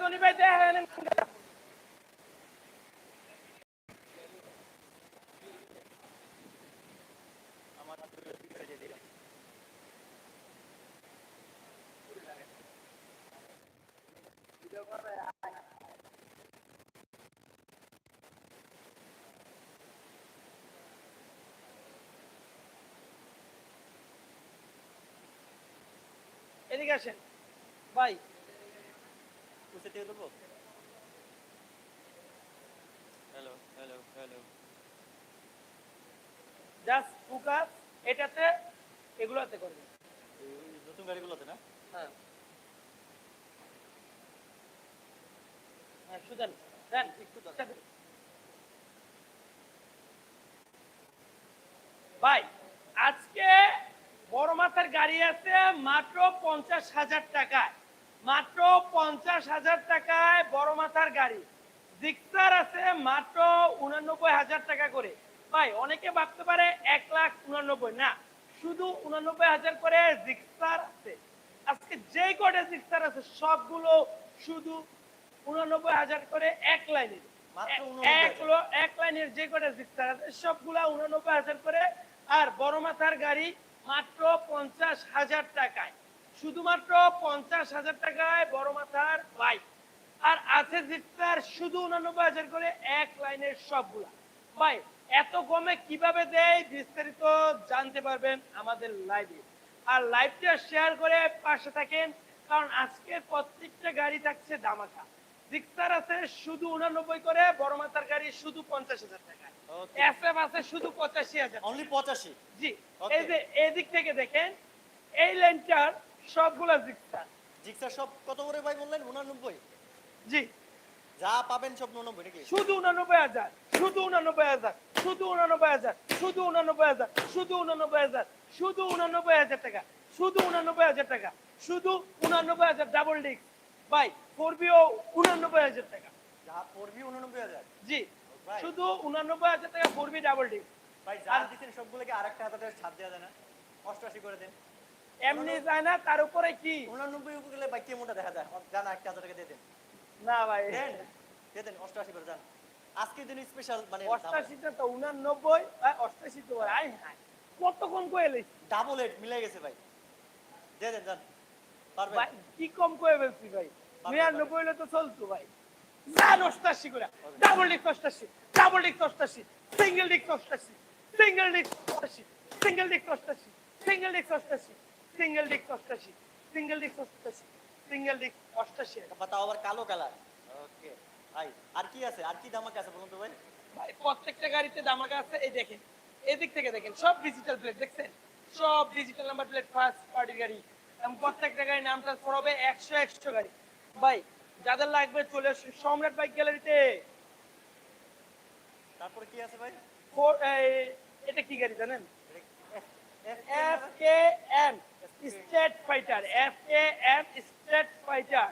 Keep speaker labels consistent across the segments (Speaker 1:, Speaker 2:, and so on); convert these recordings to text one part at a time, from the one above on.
Speaker 1: Johnny ভাই দেখেন এদিকে আসেন। ভাই
Speaker 2: hello hello hello
Speaker 1: just focus এটাতে এগুলোতে করবেন
Speaker 2: নতুন গাড়িগুলোতে না?
Speaker 1: হ্যাঁ। হ্যাঁ সুদান দেন একটু ভাই আজকে বড় মাথার গাড়ি আছে মাত্র পঞ্চাশ হাজার টাকায়। মাত্র পঞ্চাশ হাজার টাকায় বড় মাথার গাড়ি। জিক্সার আছে মাত্র উনানব্বই হাজার টাকা করে। ভাই অনেকে ভাবতে পারে এক লাখ উনানব্বই। না শুধু উনানব্বই হাজার করে জিক্সার আছে। আজকে যে কটা জিক্সার আছে সবগুলো শুধু উনানব্বই হাজার করে এক লাইনের।
Speaker 2: মাত্র
Speaker 1: এ-
Speaker 2: 89
Speaker 1: এক এক লাইনের যে কটা জিক্সার আছে সবগুলা উনানব্বই হাজার করে। আর বড় মাথার গাড়ি মাত্র পঞ্চাশ হাজার টাকায়। শুধুমাত্র পঞ্চাশ হাজার টাকায় বড় মাথার বাইক আর আছে জিক্সার শুধু উনানব্বই হাজার করে এক লাইনের সবগুলা। ভাই এত কমে কীভাবে দেয় বিস্তারিত জানতে পারবেন আমাদের লাইভে। আর লাইভটা শেয়ার করে পাশে থাকেন কারণ আজকে প্রত্যেকটা গাড়ি থাকছে দামাকা জিক্সার আছে শুধু উনানব্বই করে বড় মাথার গাড়ি শুধু পঞ্চাশ হাজার টাকা এস এফ আছে শুধু পঁচাশি হাজার
Speaker 2: অনলি পঁচাশি?
Speaker 1: জি এই যে এই দিক থেকে দেখেন এই লাইনটার সবগুলা জিক্সার।
Speaker 2: জিক্সার সব কত করে ভাই বললেন? উনানব্বই?
Speaker 1: জি।
Speaker 2: যা পাবেন সব উনানব্বই নাকি?
Speaker 1: শুধু উনানব্বই হাজার শুধু উনানব্বই হাজার শুধু উনানব্বই হাজার শুধু উনানব্বই হাজার শুধু উনানব্বই হাজার শুধু উনানব্বই হাজার টাকা শুধু উনানব্বই হাজার টাকা শুধু উনানব্বই হাজার ডাবল ডিস্ক ভাই উনানব্বই হাজার টাকা।
Speaker 2: যা পড়বি উনানব্বই
Speaker 1: জি শুধু উনানব্বই হাজার টাকা ফোরবি ডাবল ডিস্ক
Speaker 2: ভাই যা দিচ্ছেন সবগুলোকে আরেকটা হাজার টাকা ছাড় দেওয়া যায় না। অষ্টআশি করে দেন।
Speaker 1: এমনি যায় না তার উপরে কি?
Speaker 2: উনানব্বই উপর গেলে ভাই কেমনটা দেখা যায়। জানা একটা হাজার টাকা দিয়ে দেন।
Speaker 1: না ভাই।
Speaker 2: দেন দিয়ে দেন অষ্টআশি করে যান আজকের দিন স্পেশাল মানে
Speaker 1: অষ্টাশিটা তো উনানব্বই আর অষ্টাশি তো আয় কত কম করে
Speaker 2: ডাবল এইট মিলে গেছে ভাই। দিয়ে দেন যান পারবেন?
Speaker 1: কি কম করে ফেলছি ভাই? নিরানব্বই হলে তো চলতো ভাই। জান অষ্টাশি করে। ডাবল ডিস্ক অষ্টাশি ডাবল ডিস্ক অষ্টাশি সিঙ্গেল ডিস্ক অষ্টাশি সিঙ্গেল অষ্টাশি সিঙ্গেল ডিস্ক অষ্টাশি সিঙ্গেল ডিস্ক অষ্টাশি সিঙ্গেল ডিস্ক অষ্টাশি সিঙ্গেল ডিস্ক অষ্টাশি সিঙ্গেল ডিস্ক অষ্টাশি
Speaker 2: বা তাও আবার কালো কালার ওকে ভাই আর কি আছে? আর কি দামাক আছে বলুন তো ভাই?
Speaker 1: ভাই প্রত্যেকটা গাড়িতে দামাকা আছে। এই দেখেন এদিক থেকে দেখেন সব ডিজিটাল প্লেট দেখছেন? সব ডিজিটাল নাম্বার প্লেট ফার্স্ট পার্টির গাড়ি। এবং প্রত্যেকটা গাড়ি নাম ট্রান্সফার হবে একশো একশো গাড়ি। ভাই যাদের লাগবে চলে আসুন সম্রাট বাইক গ্যালারিতে।
Speaker 2: তারপরে কি আছে ভাই?
Speaker 1: ফোর- এটা কি গাড়ি জানেন? F
Speaker 2: F
Speaker 1: K M state fighter F K M state fighter.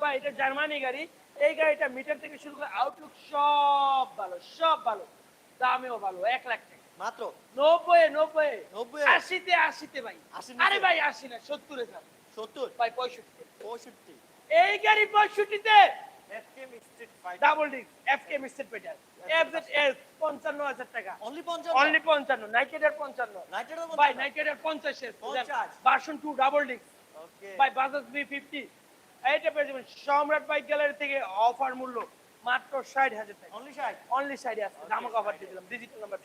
Speaker 1: বা এটা জার্মানি গাড়ি এই গাড়িটা মিটার থেকে শুরু করে আউটলুক সব ভালো সব ভালো। দামেও ভালো এক লাখ টাকা।
Speaker 2: মাত্র?
Speaker 1: নব্বই নব্বই
Speaker 2: নব্বই
Speaker 1: আশিতে আশিতে ভাই। আরে ভাই আশি না সত্তরে
Speaker 2: সত্তর?
Speaker 1: ভাই পঁয়ষট্টি।
Speaker 2: পঁয়ষট্টি।
Speaker 1: এই গাড়ি পঁয়ষট্টিতে double disc F K mister Peter F Z S পঞ্চান্ন হাজার টাকা।
Speaker 2: অনলি পঞ্চাশ
Speaker 1: অনলি পঞ্চান্ন নাইকেডের পঞ্চান্ন।
Speaker 2: নাইটেরও
Speaker 1: ভাই নাইকেডের পঞ্চাশ
Speaker 2: পঞ্চাশ।
Speaker 1: Version two double disc
Speaker 2: okay
Speaker 1: ভাই বাজাজ বি ফিফটি এইটা পেয়ে যাবেন সম্রাট বাইক গ্যালারি থেকে অফার মূল্য মাত্র ষাট হাজার টাকা।
Speaker 2: অনলি ষাট?
Speaker 1: অনলি সাইডে আছে দামাক অফার দিয়ে দিলাম। ডিজিটাল নাম্বার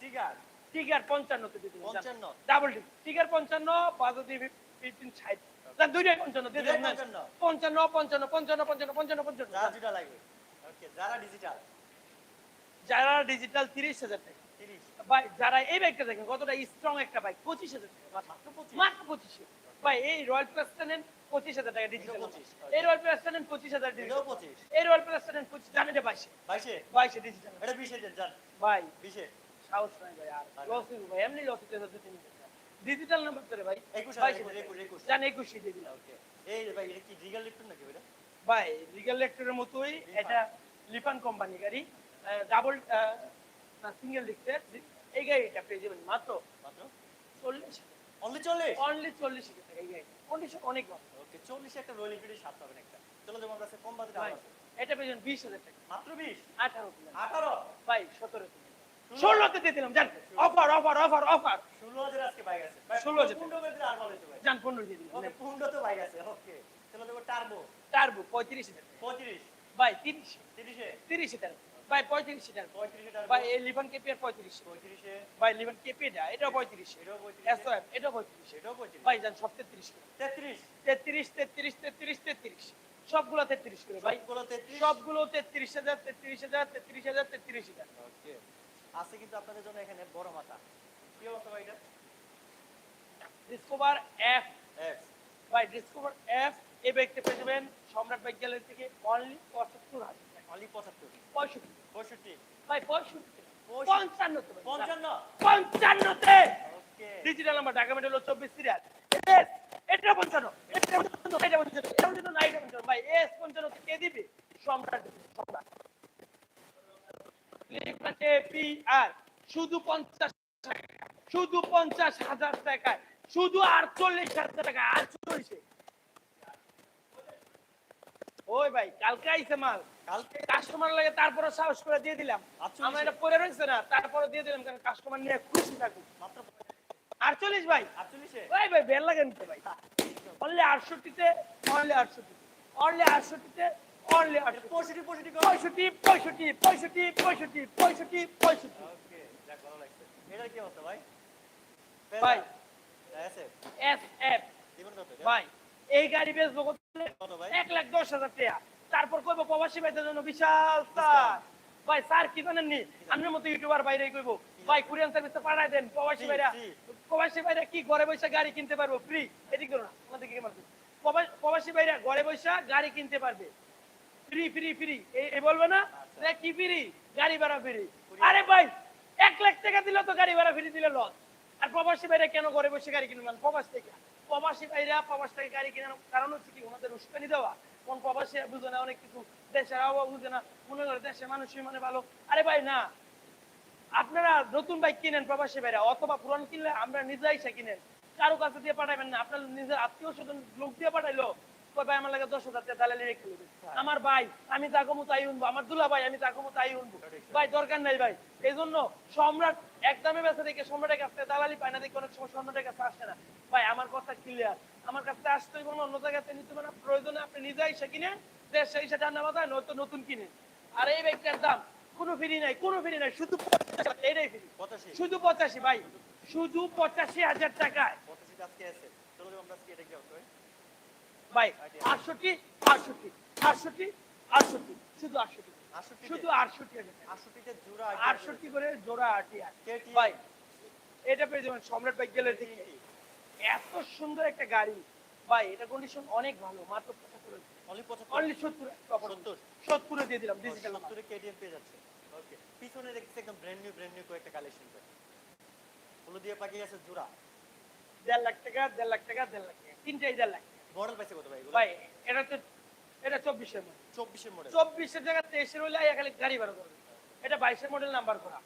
Speaker 2: টিগার
Speaker 1: টিকার পঞ্চান্ন তে দিয়ে দিলাম।
Speaker 2: পঞ্চান্ন।
Speaker 1: ডাবল ডিস্ক টিকার পঞ্চান্ন বাজাজ বি ফিফটিন ষাট। তার দুইটাই পঞ্চান্ন
Speaker 2: পঞ্চান্ন।
Speaker 1: পঞ্চান্ন পঞ্চান্ন পঞ্চান্ন পঞ্চান্ন পঞ্চান্ন পঞ্চান্ন।
Speaker 2: লাগবে ওকে যারা ডিজিটাল
Speaker 1: যারা ডিজিটাল টাকা। ভাই যারা এই বাইকটা দেখেন কতটা স্ট্রং একটা বাইক পঁচিশ হাজার টাকা মাত্র।
Speaker 2: মাত্র পঁচিশ।
Speaker 1: মাত্র পঁচিশে। ভাই এই রয়্যাল প্লাসটা নেন পঁচিশ হাজার টাকা ডিজিটাল
Speaker 2: 25
Speaker 1: এই রয়্যাল প্লাসটা নেন পঁচিশ হাজার
Speaker 2: এটাও
Speaker 1: ডিজিটাল
Speaker 2: পঁচিশ।
Speaker 1: এই রয়্যাল প্লাসটা নেন পঁচিশ জানেন এটা বাইশে।
Speaker 2: বাইশে?
Speaker 1: বাইশে ডিজিটাল
Speaker 2: এটা বিশে দেন যান।
Speaker 1: ভাই
Speaker 2: বিশে?
Speaker 1: সাহস নাই ভাই আর
Speaker 2: আর
Speaker 1: লস ভাই এমনি লস হতে হতে তিন ডিজিটাল নাম্বার করে ভাই
Speaker 2: একুশ
Speaker 1: বাইশে
Speaker 2: হাজার একুশ একুশ।
Speaker 1: জান একুশে দিয়ে দিলাম।
Speaker 2: ওকে এই ভাই এটা কি রিগাল লিফট নাকি
Speaker 1: ভাই রিগাল লেক্টরের মতোই এটা লিফান কোম্পানি গাড়ি। ডাবল না সিঙ্গেল ডিস্কের এই গাড়িটা পেয়ে যাবেন মাত্র
Speaker 2: মাত্র?
Speaker 1: চল্লিশ
Speaker 2: অনলি চল্লিশ?
Speaker 1: অনলি চল্লিশ এই গাড়ি। কন্ডিশন অনেক ভালো।
Speaker 2: ওকে চল্লিশে একটা রয়্যাল এনফিল্ডের স্বাদ পাবেন একটা। চলো যেমন আমরা কম বাজেট আছে
Speaker 1: এটা পেয়েছেন বিশ হাজার টাকা।
Speaker 2: মাত্র বিশ?
Speaker 1: আঠারো
Speaker 2: আঠারো?
Speaker 1: ভাই সতেরো ষোলোতে দিয়ে দিলাম জান। অফার অফার অফার অফার
Speaker 2: ষোলো হাজার আজকে বাইক আছে।
Speaker 1: 16,000
Speaker 2: পনেরো হাজার
Speaker 1: জান পনেরো দিয়ে দিলাম।
Speaker 2: পনেরো তো বাইক আছে। ওকে চলো দেবো টার্বো
Speaker 1: টার্বো পঁয়ত্রিশ হাজার
Speaker 2: পঁয়ত্রিশ।
Speaker 1: ভাই তিরিশ।
Speaker 2: তিরিশে?
Speaker 1: তিরিশ হাজার ভাই পঁয়ত্রিশ হাজার
Speaker 2: পঁয়ত্রিশে টার্বো
Speaker 1: ভাই লিভান কেপিয়ার পঁয়ত্রিশ।
Speaker 2: পঁয়ত্রিশে।
Speaker 1: ভাই লিভান কেপিয়া এটাও পঁয়ত্রিশ।
Speaker 2: এটাও পঁয়ত্রিশ।
Speaker 1: এটাও পঁয়ত্রিশ।
Speaker 2: এটাও পঁয়ত্রিশ।
Speaker 1: ভাই জান সব তেত্রিশ
Speaker 2: তেত্রিশ।
Speaker 1: তেত্রিশ তেত্রিশ তেত্রিশ তেত্রিশ। সবগুলো তেত্রিশ করে ভাই।
Speaker 2: সবগুলো তেত্রিশ?
Speaker 1: হাজার তেত্রিশ হাজার তেত্রিশ হাজার তেত্রিশ হাজার।
Speaker 2: আছে কিন্তু আপনাদের জন্য এখানে বড় মাথা। কি অবস্থা ভাই এটা?
Speaker 1: ডিসকভার এফ
Speaker 2: এক্স
Speaker 1: ভাই ডিসকভার এফ এই বাইকটা পেয়ে যাবেন সম্রাট বাইক গ্যালারি থেকে অনলি পঁচাত্তর হাজার
Speaker 2: অনলি পঁচাত্তর।
Speaker 1: পঁয়ষট্টি।
Speaker 2: পঁয়ষট্টি।
Speaker 1: ভাই পঁয়ষট্টি। পঞ্চান্নতে
Speaker 2: পঞ্চান্ন।
Speaker 1: পঞ্চান্নতে!
Speaker 2: ওকে।
Speaker 1: ডিজিটাল নাম্বার ঢাকা মেডেল চব্বিশ সিরিয়াল। এটা পঞ্চান্ন। এটা পঞ্চান্ন এটা পঞ্চান্ন। এটা পঞ্চান্ন না এটা পঞ্চান্ন। ভাই এস পঞ্চান্ন কে দিবে সম্রাট সম্রাট। পি আর শুধু পঞ্চাশ শুধু পঞ্চাশ হাজার টাকায়। শুধু আটচল্লিশ হাজার টাকা আটচল্লিশে। ওই ভাই কালকে আইছে মাল।
Speaker 2: কালকে
Speaker 1: কাস্টমার লাগে তারপরে সাহস করে দিয়ে দিলাম? আমরা এটা পরে রয়েছে না তারপরে দিয়ে দিলাম কারণ কাস্টমার নিয়ে খুশি থাকুক।
Speaker 2: মাত্র
Speaker 1: আটচল্লিশ ভাই?
Speaker 2: আটচল্লিশে?
Speaker 1: ওই ভাই বের লাগেন তো ভাই। অনলি আটষট্টিতে অনলি আটষট্টি অনলি আটষট্টিতে অনলি আটষট্টি
Speaker 2: পঁয়ষট্টি পঁয়ষট্টি
Speaker 1: পঁয়ষট্টি পঁয়ষট্টি পঁয়ষট্টি পঁয়ষট্টি পঁয়ষট্টি পঁয়ষট্টি।
Speaker 2: ওকে যাক ভালো লাগছে। এটার কি অবস্থা ভাই?
Speaker 1: ভাই। এস এফ
Speaker 2: কত এটা?
Speaker 1: ভাই এই গাড়ি বেচবো এক লাখ দশ হাজার টাকা। তারপর কইবো প্রবাসী ভাইদের জন্য বিশাল স্যার। ভাই স্যার কি জানেন নি? আপনার মতো ইউটিউবার বাইরে কইবো। ভাই কুরিয়ান সার্ভিসে পাঠায় দেন প্রবাসী ভাইরা। প্রবাসী ভাইরা কি ঘরে বসে গাড়ি কিনতে পারব? ফ্রি এদিক করো না আমাদের কি মারবে প্রবাসী ভাইরা ঘরে বসে গাড়ি কিনতে পারবে। ফ্রি ফ্রি ফ্রি এই বলবে না?
Speaker 2: আচ্ছা।
Speaker 1: কি ফ্রি গাড়ি ভাড়া ফ্রি আরে ভাই এক লাখ টাকা দিলে তো গাড়ি ভাড়া ফ্রি দিলে লস। আর প্রবাসী ভাইরা কেন ঘরে বসে গাড়ি কিনবেন প্রবাস থেকে। প্রবাসী ভাইরা, প্রবাস থেকে গাড়ি কেনার কারণ হচ্ছে কি, ওনাদের উস্কানি দেওয়া। কোন প্রবাসী বুঝে না, অনেক কিছু দেশের আবহাওয়া বুঝে না, মনে করে দেশের মানুষই মানে ভালো। আরে ভাই, না। আপনারা নতুন বাইক কিনেন প্রবাসী ভাইরা, অথবা পুরান কিনলে আমরা নিজেরাই সে কিনেন। কারও কাছে দিয়ে পাঠাবেন না, আপনার নিজের আত্মীয় স্বজন লোক দিয়ে পাঠাইলো ভাই আমার লাগে দশ হাজার টাকা দালালি রেখে আমার ভাই আমি আই উনবো। আমার দুলা ভাই আমি আই উনবো। ভাই দরকার নাই ভাই। এই জন্য সম্রাট একদমই বেঁচে দেখে সম্রাটের কাছ দালালি পায় না দেখে অনেক সময় সম্রাটের কাছে আসে না। ভাই আমার কথা ক্লিয়ার আমার কাছে আসতে হইব না অন্য জায়গাতে নিতে না। প্রয়োজনে আপনি নিজেই সে কিনেন দেশ সেই নয়তো নতুন কিনেন আর এই বাইকটার দাম কোনো ফ্রি নাই কোনো ফ্রি নাই শুধু পঁচাশি এইটাই ফ্রি
Speaker 2: পঁচাশি?
Speaker 1: শুধু পঁচাশি ভাই। শুধু পঁচাশি হাজার টাকায়।
Speaker 2: পঁচাশিটা আজকে আছে। চলো আমরা আজকে এটা কি ভাই
Speaker 1: ভাই আটষট্টি আটষট্টি আটষট্টি আটষট্টি শুধু আটষট্টি। শুধু আটষট্টি
Speaker 2: আটষট্টিতে জোড়া
Speaker 1: আটষট্টি। করে জোড়া আটি ভাই এটা পেয়ে যাবেন সম্রাট বাইক গেলের এত সুন্দর একটা গাড়ি। ভাই এটা কন্ডিশন অনেক ভালো মাত্র পঁচাত্তর
Speaker 2: অনলি পঁচাত্তর।
Speaker 1: অনলি সত্তর
Speaker 2: সত্তর।
Speaker 1: সত্তরে। দিয়ে দিলাম ডিজিটাল
Speaker 2: সত্তরে কেটিএম পেয়ে যাচ্ছে। ওকে পিছনে দেখছি একদম ব্র্যান্ড নিউ ব্র্যান্ড নিউ কয়েকটা কালেকশন হলো দিয়ে পাকিয়ে আছে জোড়া।
Speaker 1: দেড় লাখ টাকা দেড় লাখ টাকা দেড় লাখ টাকা। তিনটাই দেড় লাখ।
Speaker 2: মডেল পাইছে কত ভাই
Speaker 1: ভাই এটা তো এটা চব্বিশের মডেল।
Speaker 2: চব্বিশের মডেল।
Speaker 1: চব্বিশের জায়গায় তেইশের হলে গাড়ি ভাড়া করবে। এটা বাইশের মডেল নাম্বার করা।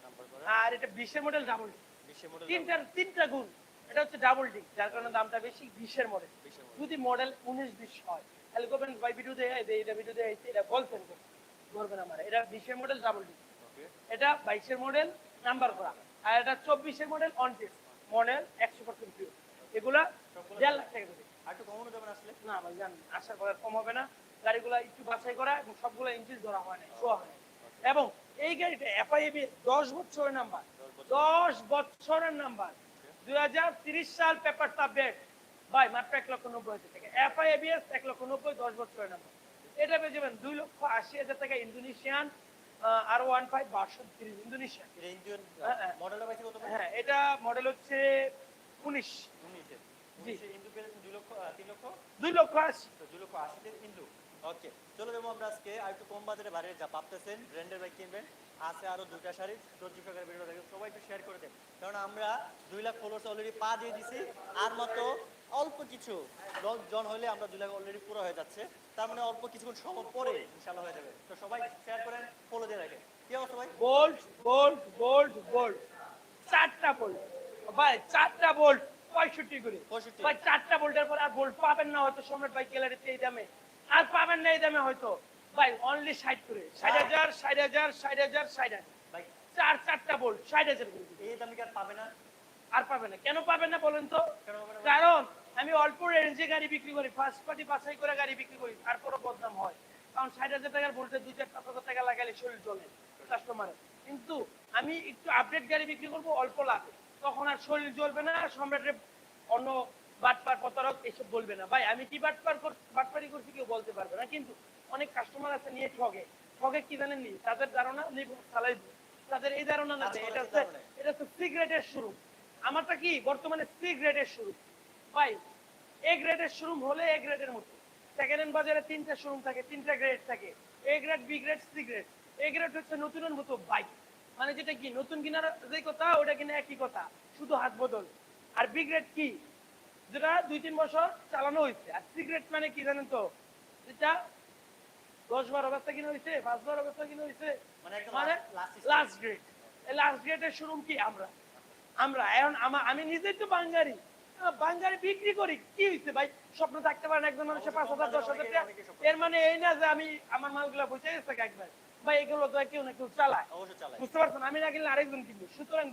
Speaker 1: আর এটা বিশের মডেল ডাবল
Speaker 2: বিশের মডেল
Speaker 1: তিনটার তিনটা গুণ। এটা হচ্ছে ডাবল ডিক যার কারণে দামটা বেশি বিশের মডেল। যদি মডেল উনিশ বিশ হয় তাহলে করবেন ভাই ভিডিও দেয় এটা ভিডিও দেয় এটা করবেন। আমার। এটা বিশের মডেল ডাবল ডিক এটা বাইশের মডেল নাম্বার করা। আর এটা চব্বিশের মডেল অন মডেল একশো পার্সেন্ট পিওর এগুলা দেড় লাখ টাকা
Speaker 2: আর একটু কমানো যাবেন আসলে?
Speaker 1: না ভাই জান আসার পরে কম হবে না। গাড়িগুলো একটু বাছাই করা এবং সবগুলো ইঞ্চিস ধরা হয় না শোয়া হয় না। এবং এই গাড়িটা এফআইবি দশ বছরের নাম্বার দশ বছরের নাম্বার দুই হাজার তিরিশ সাল পেপার ভাই মাত্র এক লক্ষ নব্বই হাজার টাকা। এক লক্ষ নব্বই দশ বছরের নাম্বার এটা পেয়ে যাবেন দুই লক্ষ আশি হাজার টাকা ইন্দোনেশিয়ান আর ওয়ান ফাইভ বারশো তিরিশ ইন্দোনেশিয়ান হ্যাঁ, এটা মডেল হচ্ছে উনিশ।
Speaker 2: উনিশে।
Speaker 1: জি।
Speaker 2: উনিশে ইন্দু পেয়ে দুই লক্ষ আহ, তিন লক্ষ?
Speaker 1: দুই লক্ষ আশি।
Speaker 2: দুই লক্ষ আশিতে ইন্দু ওকে চলো দেবো আমরা আজকে আর একটু কম বাজারে বাইরে যা ভাবতেছেন ব্র্যান্ডের বাইক কিনবেন আছে আরও দুইটা শাড়ি দর্জি ফাঁকার ভিডিও দেখেন সবাই একটু শেয়ার করে দেন। কারণ আমরা দুই লাখ ফলোয়ার্স অলরেডি পা দিয়ে দিছি আর মাত্র অল্প কিছু জন হলে আমরা দুই লাখ অলরেডি পুরো হয়ে যাচ্ছে। তার মানে অল্প কিছুক্ষণ সময় পরে ইনশাল্লাহ হয়ে যাবে। তো সবাই শেয়ার করেন ফলো দিয়ে রাখেন। কি অবস্থা ভাই?
Speaker 1: বোল্ট বোল্ট বোল্ট বোল্ট চারটা বোল্ট ভাই চারটা বোল্ট পঁয়ষট্টি করে। ভাই চারটা বোল্টের পর আর বোল্ট পাবেন না হয়তো সম্রাট ভাই গ্যালারিতে এই দামে। আর পাবেন না এই দামে হয়তো। ভাই অনলি ষাট করে। ষাট হাজার ষাট হাজার ষাট হাজার ষাট হাজার।
Speaker 2: ভাই।
Speaker 1: চার চারটা বোল্ট ষাট হাজার করে।
Speaker 2: এই দামে আর পাবে না?
Speaker 1: আর পাবেন না। কেন পাবেন না বলেন তো?
Speaker 2: পাবে?
Speaker 1: কারণ আমি অল্প রেঞ্জে গাড়ি বিক্রি করি। ফার্স্ট পার্টি বাছাই করে গাড়ি বিক্রি করি। তারপরও বদনাম হয়। কারণ ষাট হাজার টাকার ভোল্টে দুই চার পাঁচ হাজার টাকা লাগালে শরীর চলে কাস্টমারের কিন্তু আমি একটু আপডেট গাড়ি বিক্রি করব অল্প লাভে। তখন আর শরীর জ্বলবে না সম্রাটের অন্য বাটপার প্রতারক এসব বলবে না। ভাই আমি কি বাটপার বাটপারি করছি কেউ বলতে পারবে না। কিন্তু অনেক কাস্টমার আছে নিয়ে ঠগে। ঠগে কি জানেন নি? তাদের ধারণা চালাই দিব। তাদের এই ধারণা না এটা হচ্ছে এটা হচ্ছে সিগারেটের শুরু আমারটা কি? বর্তমানে সি গ্রেডের শুরু ভাই এ গ্রেডের শোরুম হলে এ গ্রেডের মতো। সেকেন্ড হ্যান্ড বাজারে তিনটা শোরুম থাকে তিনটা গ্রেড থাকে। A grade B grade C grade A grade হচ্ছে নতুনের মতো বাইক মানে যেটা কি নতুন কিনার যে কথা ওটা কিনা একই কথা শুধু হাত বদল। আর বি গ্রেড কি? যেটা দুই তিন বছর চালানো হয়েছে। আর সি গ্রেড মানে কি জানেন তো? যেটা দশ বারো বস্তা কিনা হয়েছে পাঁচ বারো বস্তা কিনা হয়েছে
Speaker 2: মানে
Speaker 1: লাস্ট গ্রেড এই লাস্ট গ্রেডের শোরুম কি আমরা? আমরা এখন আমা- নিজেই তো বাঙ্গারি বাঙ্গারি বিক্রি করি কি হয়েছে ভাই? স্বপ্ন থাকতে পারে না একজন মানুষের পাঁচ হাজার দশ হাজার টাকা। এর মানে এই না যে আমি আমার মালগুলা বুঝে গেছে একবার। ভাই এগুলো তো কেউ না কেউ চালায়। বুঝতে পারছেন? আমি না কিনলে আরেকজন কিনবে। সুতরাং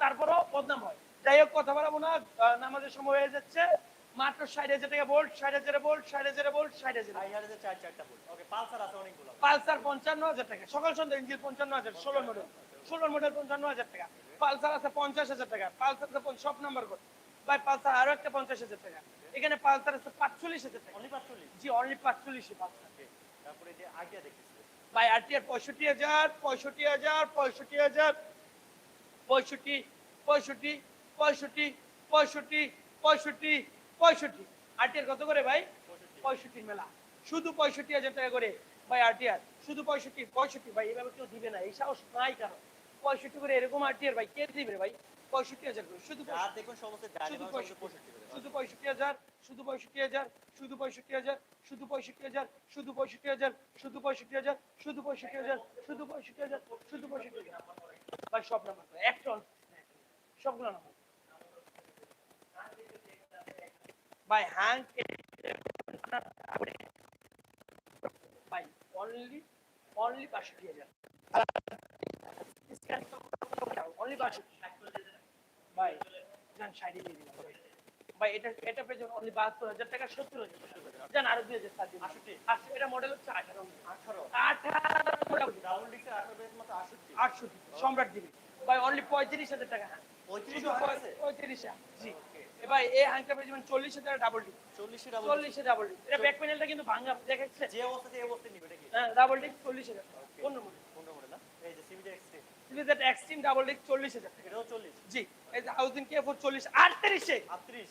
Speaker 1: তারপরও বদনাম হয়। যাই হোক কথা বলব না। নামাজের সময় হয়ে যাচ্ছে। মাত্র ষাট হাজার টাকা বোল্ট ষাট হাজার বোল্ট ষাট হাজার বোল্ট ষাট হাজার
Speaker 2: পালসার আছে অনেকগুলো।
Speaker 1: পালসার পঞ্চান্ন হাজার টাকা। সকাল সন্ধ্যা ইঞ্জিন পঞ্চান্ন হাজার ষোলো মডেল ষোলো মডেল পঞ্চান্ন হাজার টাকা। পালসার আছে পঞ্চাশ হাজার টাকা। পালসার আছে সব নাম্বার কোড ভাই পালসার আরও একটা পঞ্চাশ হাজার টাকা। এখানে পালসার আছে পাঁচচল্লিশ হাজার টাকা। জি অনলি পাঁচচল্লিশে পালসার।
Speaker 2: তারপরে যে আইডিয়া দেখতেছি।
Speaker 1: ভাই আরটিআর পঁয়ষট্টি হাজার পঁয়ষট্টি হাজার পঁয়ষট্টি হাজার পঁয়ষট্টি পঁয়ষট্টি পঁয়ষট্টি পঁয়ষট্টি পঁয়ষট্টি পঁয়ষট্টি। আরটিআর কত করে ভাই?
Speaker 2: পঁয়ষট্টি।
Speaker 1: পঁয়ষট্টি মেলা। শুধু পঁয়ষট্টি হাজার টাকা করে ভাই আরটিআর শুধু পঁয়ষট্টি পঁয়ষট্টি ভাই এভাবে কেউ দিবে না। এই সাহস নাই কারণ পঁয়ষট্টি করে এরকম আরটিআর ভাই কে দিবে ভাই? পঁয়ষট্টি হাজার করে। শুধু
Speaker 2: দেখুন সমস্ত
Speaker 1: শুধু পঁয়ষট্টি। শুধু পঁয়ষট্টি হাজার, শুধু পঁয়ষট্টি হাজার, শুধু পঁয়ষট্টি হাজার, শুধু পঁয়ষট্টি হাজার, শুধু পঁয়ষট্টি হাজার, শুধু পঁয়ষট্টি হাজার, শুধু পঁয়ষট্টি হাজার, শুধু পঁয়ষট্টি হাজার, শুধু পঁয়ষট্টি হাজার। ভাই, সব নাম্বার একটা সবগুলো নাম্বার। ভাই হ্যাং ভাই অনলি অনলি বাষট্টি হাজার। ভাই যান সাইডে দিয়ে দিলাম ভাই এটা এটা পেয়ে যাবেন অনলি বাহাত্তর হাজার টাকা সত্তর হাজার টাকা। যান আরও দুই হাজার সাত
Speaker 2: আটষট্টি।
Speaker 1: আটষট্টি এটা মডেল হচ্ছে আঠারো।
Speaker 2: আঠারো।
Speaker 1: আঠারো।
Speaker 2: ডাবল ডিক্সের আঠারো বেস মতো আটষট্টি
Speaker 1: সম্রাট দিবি। ভাই অনলি পঁয়ত্রিশ হাজার টাকা হ্যাঁ?
Speaker 2: পঁয়ত্রিশ?
Speaker 1: পঁয়ত্রিশ জি। এবার এই হাঁকটা পেয়ে যাবেন চল্লিশ হাজার ডাবল ডি
Speaker 2: চল্লিশে ডাবল
Speaker 1: চল্লিশে ডাবল ডি এটা ব্যাক প্যানেলটা কিন্তু ভাঙা দেখাচ্ছে?
Speaker 2: যে অবস্থাতে এই অবস্থায় নিবে এটা কি?
Speaker 1: হ্যাঁ ডাবল ডি চল্লিশ হাজার। পনেরো মডেল
Speaker 2: পনেরো মডেল না? এই যে সিবিডি এক্সট্রিম
Speaker 1: সিরিজের এক্সট্রিম ডাবল ডি চল্লিশ হাজার টাকা।
Speaker 2: এটাও চল্লিশ।
Speaker 1: জি এই যে হাউজিং কে ফোর চল্লিশ আটত্রিশে।
Speaker 2: আটত্রিশ।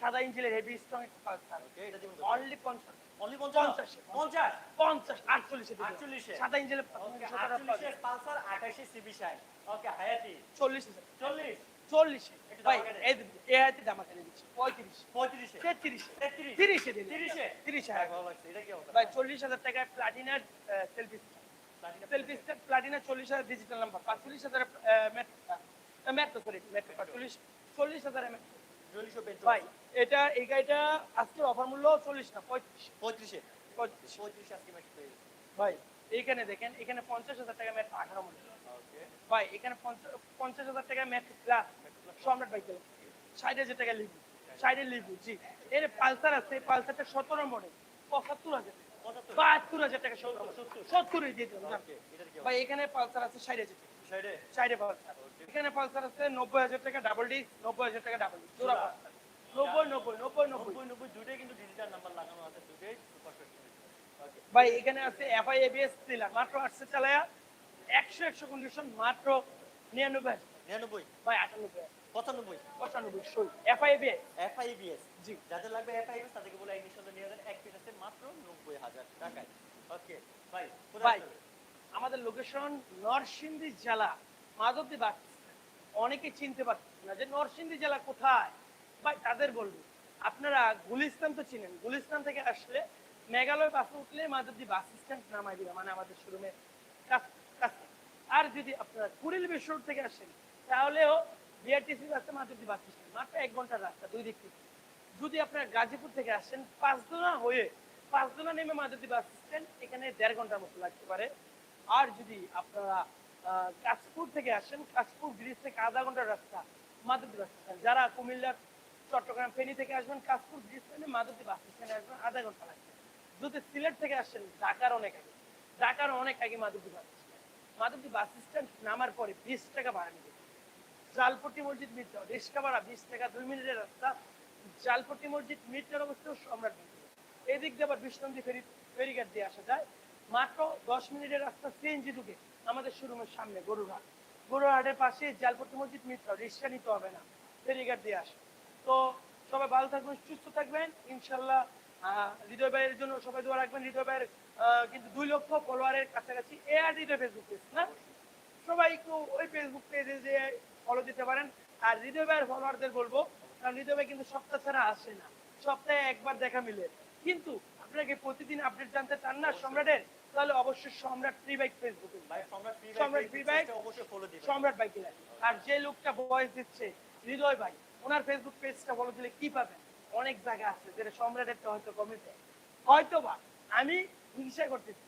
Speaker 1: সাদা ইঞ্জিনের হেভি স্ট্রং পালসার অনলি পঞ্চাশ।
Speaker 2: অনলি পঞ্চাশ?
Speaker 1: পঞ্চাশ।
Speaker 2: পঞ্চাশ?
Speaker 1: আটচল্লিশে
Speaker 2: আটচল্লিশে।
Speaker 1: সাদা ইঞ্জিনের
Speaker 2: ওকে আটচল্লিশে পালসার আঠাশে সিবিশন ওকে হায়াতি?
Speaker 1: চল্লিশ?
Speaker 2: চল্লিশ।
Speaker 1: চল্লিশে ভাই এই দিন, এই দাম কেটে দিচ্ছি। পঁয়ত্রিশ।
Speaker 2: পঁয়ত্রিশে?
Speaker 1: তেত্রিশে। তিরিশে
Speaker 2: তিরিশে?
Speaker 1: তিরিশে
Speaker 2: ভালো লাগছে। এটা কি
Speaker 1: ভাই চল্লিশ হাজার টাকায় প্লাটিনার সেলফি সেলফি স্টার প্লাটিনা চল্লিশ হাজার ডিজিটাল নাম্বার পাঁচচল্লিশ হাজার মেট্রো মেট্রো সরি মেট্রো চল্লিশ চল্লিশ হাজার
Speaker 2: চল্লিশশো
Speaker 1: ভাই এটা এই গাড়িটা আজকের অফার মূল্য চল্লিশ না পঁয়ত্রিশ।
Speaker 2: পঁয়ত্রিশে।
Speaker 1: পঁয়ত্রিশ।
Speaker 2: পঁয়ত্রিশে আজকে ম্যাচ পেয়ে গেছে।
Speaker 1: ভাই এইখানে দেখেন এখানে পঞ্চাশ হাজার টাকা মেট্রো আঠারো
Speaker 2: ওকে
Speaker 1: ভাই এখানে পঞ্চাশ হাজার টাকা মেট্রো প্লাস সম্রাট বাইক ষাট হাজার টাকা লিবু। ষাটের লিবু জি। এর পালসার আছে পালসারটা সতেরো মডেল। পঁচাত্তর হাজার বাহাত্তর হাজার টাকা সত্তর
Speaker 2: সত্তর।
Speaker 1: সত্তর। দিয়ে দিলাম ভাই এখানে পালসার আছে ষাট হাজার টাকা।
Speaker 2: সাইডে
Speaker 1: সাইডে পালসার এখানে পালসার আছে নব্বই হাজার টাকা ডাবল ডি নব্বই হাজার টাকা ডাবল ডি জোড়া পালসার। নব্বই নব্বই নব্বই নব্বই।
Speaker 2: নব্বই নব্বই দুটোই কিন্তু ডিজিটাল নাম্বার লাগানো আছে দুটোই
Speaker 1: ভাই এখানে আছে এফআই এবিএস থ্রিলার মাত্র চালায়া একশো একশো কন্ডিশন মাত্র নিরানব্বই
Speaker 2: নিরানব্বই?
Speaker 1: ভাই আটানব্বই
Speaker 2: পঁচানব্বই?
Speaker 1: পঁচানব্বই সই। এফআই এবিএস
Speaker 2: এফআইবিএস
Speaker 1: জি।
Speaker 2: যাদের লাগবে এফআইবিএস তাদেরকে বলে ইগনিশন নিয়ে যাবেন এক পিস আছে মাত্র নব্বই হাজার টাকায়। ওকে ভাই
Speaker 1: ভাই? আমাদের লোকেশন নরসিংদী জেলা, মাধবদী বাস অনেকে চিনতে পারতেছে না যে নরসিংদী জেলা কোথায়? ভাই, তাদের বলব। আপনারা গুলিস্তান তো চিনেন। গুলিস্তান থেকে আসলে মেঘালয় বাসে উঠলে মাধবদী বাস স্ট্যান্ড নামাই দিবে মানে আমাদের শোরুমের কাছে আর যদি আপনারা কুড়িল বিশ্বর থেকে আসেন, তাহলেও বিআরটিসি বাসে মাধবদী বাস স্ট্যান্ড মাত্র এক ঘণ্টার রাস্তা দুই দিক থেকে। যদি আপনারা গাজীপুর থেকে আসেন, পাঁচদোনা হয়ে পাঁচদোনা নেমে মাধবদী বাস স্ট্যান্ড এখানে দেড় ঘণ্টার মতো লাগতে পারে। আর যদি আপনারা কাশপুর থেকে আসেন, কাশপুর ব্রিজ থেকে আধা ঘণ্টার রাস্তা, মাধবদী বাস স্ট্যান্ড। যারা কুমিল্লার চট্টগ্রাম ফেনী থেকে আসবেন, কাশপুর ব্রিজ থেকে মাধবদী বাস স্ট্যান্ডে আসবেন, আধা ঘণ্টা লাগবে। যদি সিলেট থেকে আসেন, ঢাকার অনেক আগে, ঢাকার অনেক আগে Madhabdi bus stand. Madhabdi bus stand নামার পরে বিশ টাকা ভাড়া নেবে। জালপট্টি মসজিদ মিটর রিক্সা ভাড়া বিশ টাকা, দুই মিনিটের রাস্তা। জালপট্টি মসজিদ মিটর অবস্থা সম্রাট। এদিক দিয়ে আবার বিষ্ণন্দী ফেরি ফেরিঘাট দিয়ে আসা যায়। মাত্র দশ মিনিটের রাস্তা সিএনজি ঢুকে আমাদের শোরুমের সামনে, গরুরহাট। গরুরহাটের পাশে জালপট্টি মসজিদ মিটর রিক্সা নিতে হবে না। ফেরিঘাট দিয়ে আসে। তো সবাই ভালো থাকবেন, সুস্থ থাকবেন। ইনশাল্লাহ হৃদয় ভাইয়ের জন্য সবাই দোয়া রাখবেন। হৃদয় ভাইয়ের কিন্তু দুই লক্ষ ফলোয়ারের কাছাকাছি এ আর হৃদয় ফেসবুক পেজ না? সবাই একটু ওই ফেসবুক পেজে যে ফলো দিতে পারেন। আর হৃদয় ভাইয়ের ফলোয়ারদের বলব, কারণ হৃদয় ভাই কিন্তু সপ্তাহ ছাড়া আসে না। সপ্তাহে একবার দেখা মিলে। কিন্তু আপনাকে প্রতিদিন আপডেট জানতে চান না, সম্রাটের তাহলে অবশ্যই সম্রাট ফ্রি বাইক ফেসবুকে
Speaker 2: সম্রাট ফ্রি
Speaker 1: bike,
Speaker 2: অবশ্যই ফলো দিবেন।
Speaker 1: সম্রাট বাইক আর যে লোকটা বয়স দিচ্ছে হৃদয় ভাই ওনার ফেসবুক পেজটা ফলো দিলে কি পাবেন? অনেক জায়গা আছে যেটা সম্রাটেরটা হয়তো কমেছে। হয়তো বা আমি হিংসা করতেছি।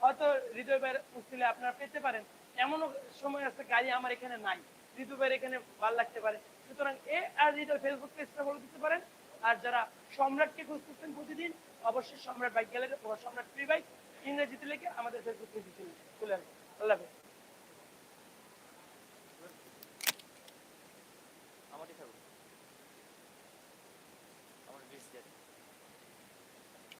Speaker 1: হয়তো হৃদয় ভাইয়ের উঠলে আপনারা পেতে পারেন। এমনও সময় আছে গাড়ি আমার এখানে নাই। হৃদয় ভাইয়ের এখানে ভালো লাগতে পারে। সুতরাং এ আর হৃদয় ফেসবুক পেজটা ফলো দিতে পারেন। আর যারা সম্রাটকে খুঁজতেছেন প্রতিদিন অবশ্যই Samrat bike gallery Samrat free bike ইংরেজিতে লিখে আমাদের ফেসবুক পেজে চলে আসবে। আল্লাহ হাফেজ।